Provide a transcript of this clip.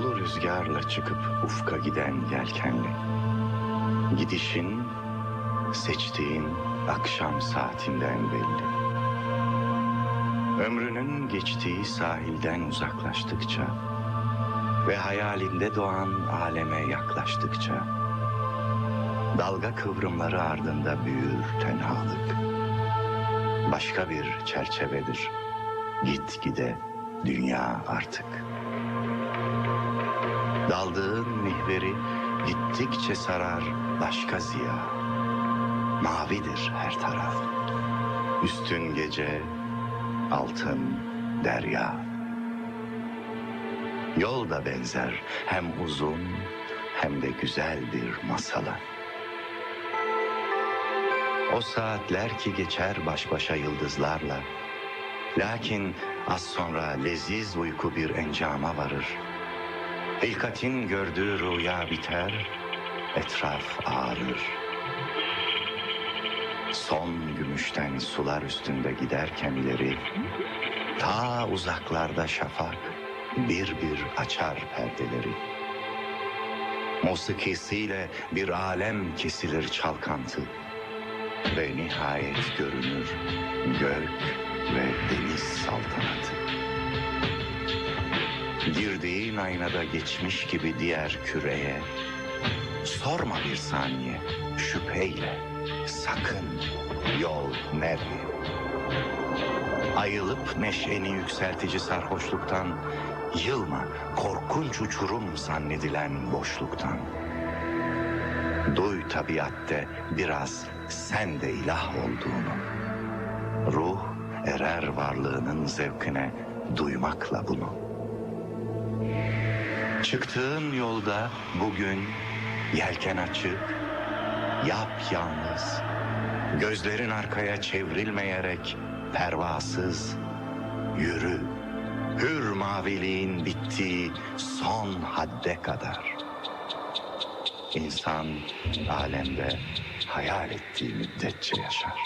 rüzgarla çıkıp ufka giden yelkenli. Gidişin seçtiğin akşam saatinden belli. Ömrünün geçtiği sahilden uzaklaştıkça ve hayalinde doğan aleme yaklaştıkça dalga kıvrımları ardında büyür tenhalık. Başka bir çerçevedir. Git gide dünya artık. Daldığın mihveri gittikçe sarar başka ziya. Mavidir her taraf. Üstün gece, altın derya. Yol da benzer hem uzun hem de güzel bir masala. O saatler ki geçer baş başa yıldızlarla. Lakin az sonra leziz uyku bir encama varır. Hilkatin gördüğü rüya biter, etraf ağrır. Son gümüşten sular üstünde giderken ileri, ta uzaklarda şafak bir bir açar perdeleri. Musikisiyle bir alem kesilir çalkantı ve nihayet görünür gök ve deniz saltanatı. Girdiğin aynada geçmiş gibi diğer küreye. Sorma bir saniye şüpheyle. Sakın yol nereye? Ayılıp neşeni yükseltici sarhoşluktan Yılma korkunç uçurum zannedilen boşluktan. Duy tabiatte biraz sen de ilah olduğunu. Ruh erer varlığının zevkine duymakla bunu Çıktığın yolda bugün yelken açık, yap yalnız. Gözlerin arkaya çevrilmeyerek pervasız yürü. Hür maviliğin bittiği son hadde kadar. İnsan alemde hayal ettiği müddetçe yaşar.